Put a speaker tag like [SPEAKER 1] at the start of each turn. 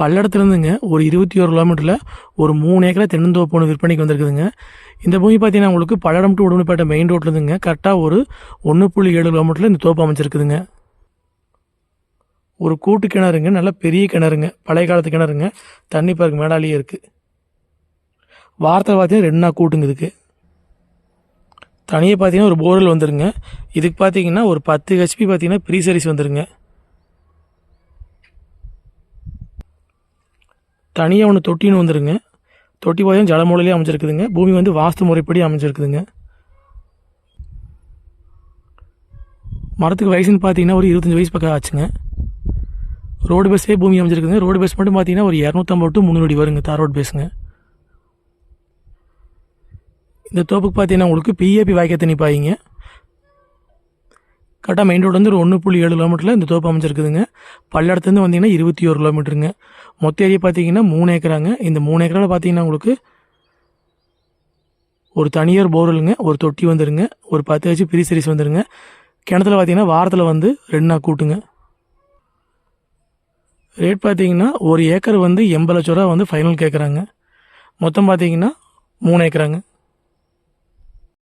[SPEAKER 1] பல்லடத்துலேருந்துங்க ஒரு இருபத்தி ஒரு கிலோமீட்டரில் ஒரு மூணு ஏக்கரை தென்னந்தோப்பு ஒன்று விற்பனைக்கு வந்திருக்குதுங்க. இந்த பூமி பார்த்தீங்கன்னா உங்களுக்கு பல்லடம் டு உடம்புப்பேட்டை மெயின் ரோட்லேருந்துங்க கரெக்டாக ஒரு ஒன்று புள்ளி ஏழு கிலோமீட்டரில் இந்த தோப்பு அமைச்சிருக்குதுங்க ஒரு கூட்டு கிணறுங்க நல்ல பெரிய கிணறுங்க பழைய காலத்து கிணறுங்க. தண்ணி பார்க்க மேடாலேயே இருக்குது வாரத்தில் பார்த்தீங்கன்னா ரெண்டு நாள் கூட்டுங்க இதுக்கு. தனியாக பார்த்தீங்கன்னா ஒரு போர்வெல் வந்துருங்க. இதுக்கு பார்த்தீங்கன்னா ஒரு பத்து ஹெச்பி பார்த்தீங்கன்னா ப்ரீ சர்வீஸ் வந்துருங்க. தனியாக ஒன்று தொட்டின்னு வந்துருங்க. தொட்டி பார்த்தீங்கன்னா ஜலமூலையிலே அமைஞ்சிருக்குதுங்க. பூமி வந்து வாஸ்து முறைப்படி அமைஞ்சிருக்குதுங்க. மரத்துக்கு வயசுன்னு பார்த்தீங்கன்னா ஒரு இருபத்தஞ்சி வயசு பக்கம் ஆச்சுங்க. ரோடு பஸ்ஸே பூமி அமைஞ்சிருக்குதுங்க. ரோடு பஸ் மட்டும் பார்த்தீங்கன்னா ஒரு இரநூத்தம்பது டு முந்நூறு அடி வருங்க. தார் ரோடு பஸ்ஸுங்க இந்த தோப்புக்கு பார்த்தீங்கன்னா உங்களுக்கு பிஏபி வாய்க்க தண்ணி பாயிங்க. கரெக்டாக மெயின் ரோடு வந்து ஒரு ஒன்று புள்ளி ஏழு கிலோமீட்டரில் இந்த தோப்பு அமைச்சிருக்குதுங்க பல்லடத்துலேருந்து வந்தீங்கன்னா இருபத்தி ஒரு கிலோமீட்டருங்க மொத்த ஏரியா பார்த்தீங்கன்னா மூணு ஏக்கராங்க. இந்த மூணு ஏக்கரால் பார்த்தீங்கன்னா உங்களுக்கு ஒரு தனியார் போரலுங்க ஒரு தொட்டி வந்துருங்க. ஒரு பத்து வச்சு பிரி சர்வீஸ் வந்துருங்க. கிணத்துல பார்த்தீங்கன்னா வாரத்தில் வந்து ரெண்டு நாள் கூட்டுங்க. ரேட் பார்த்தீங்கன்னா ஒரு ஏக்கர் வந்து எண்பது லட்ச ரூபா வந்து ஃபைனல் கேட்குறாங்க மொத்தம் பார்த்தீங்கன்னா மூணு ஏக்கராங்க.